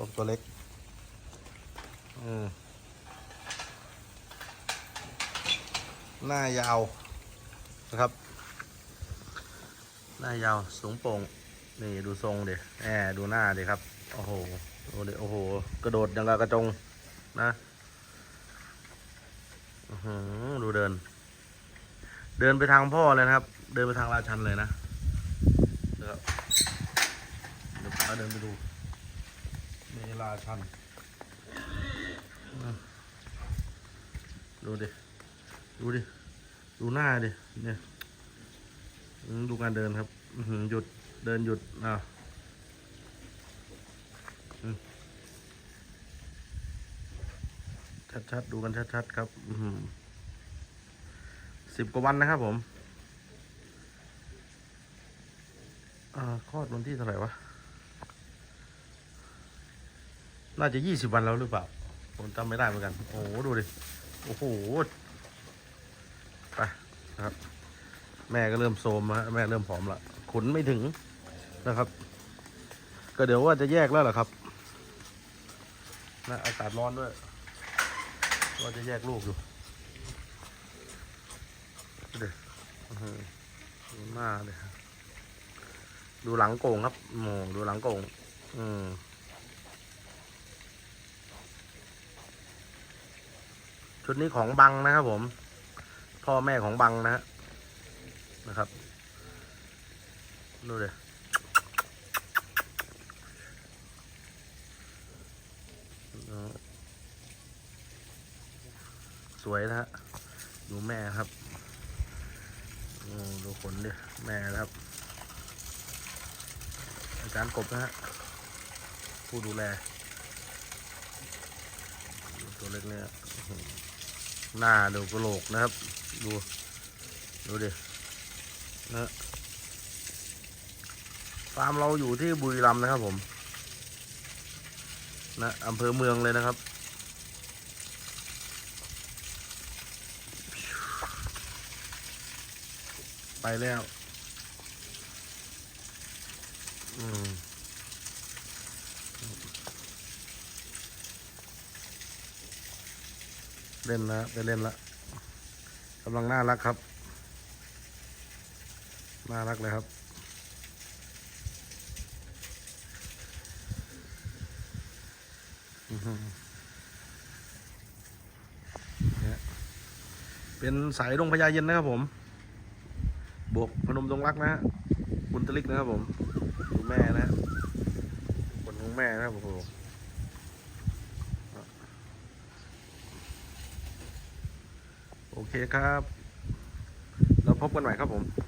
พวกตัวเล็กเออหน้ายาวนะครับ หน้ายาวสูงโปร่งนี่ดูทรงเด็แหมดูหน้าเด็ครับ โอ้โหดูดิโอ้โห กระโดดยังกระจงนะดูเดิน เดินไปทางพ่อเลยนะครับ เดินไปทางราชันเลยนะเดี๋ยวพาเดินไปดู นี่ราชันดูดิ ดูดิ ดูหน้าดิ เนี่ย ดูการเดินครับหยุด เดินหยุด อ่าชัดๆ ดูกันชัดๆ ครับอือหือสิบกว่าวันนะครับผม อ่าคลอดวันที่เท่าไหร่วะ น่าจะยี่สิบวันแล้วหรือเปล่า ผมจำไม่ได้เหมือนกัน โอ้โห ดูดิ โอ้โห ไปนะครับ แม่ก็เริ่มโซมแล้วแม่เริ่มผอมละขุนไม่ถึงนะครับ ก็เดี๋ยวว่าจะแยกแล้วเหรอครับนะอากาศร้อนด้วยว่าจะแยกลูกอยู่ดูดิอื้อหือดูหน้าเลยดูหลังโก่งครับโมดูหลังโก่ง อืม ชุดนี้ของบังนะครับผม พ่อแม่ของบังนะฮะนะครับดูเลยสวยนะฮะดูแม่ครับดูขนดิแม่นะครับ อาจารย์กบนะฮะผู้ดูแล ตัวเล็กเนี่ย หน้าดูกระโหลกนะครับ ดู ดูดินะฟาร์มเราอยู่ที่บุรีรัมย์นะครับผม นะอำเภอเมืองเลยนะครับ ไปแล้ว อืม เล่นแล้วไปเล่นละกำลังน่ารักครับ น่ารักเลยครับอือหือเป็นสายดงพญาเย็นนะครับผม บวกพนมดงรักนะฮะบุญตลิกนะครับผมดูแม่นะฮะขนของแม่นะครับโอ้โห โอเคครับ เราพบกันใหม่ครับผม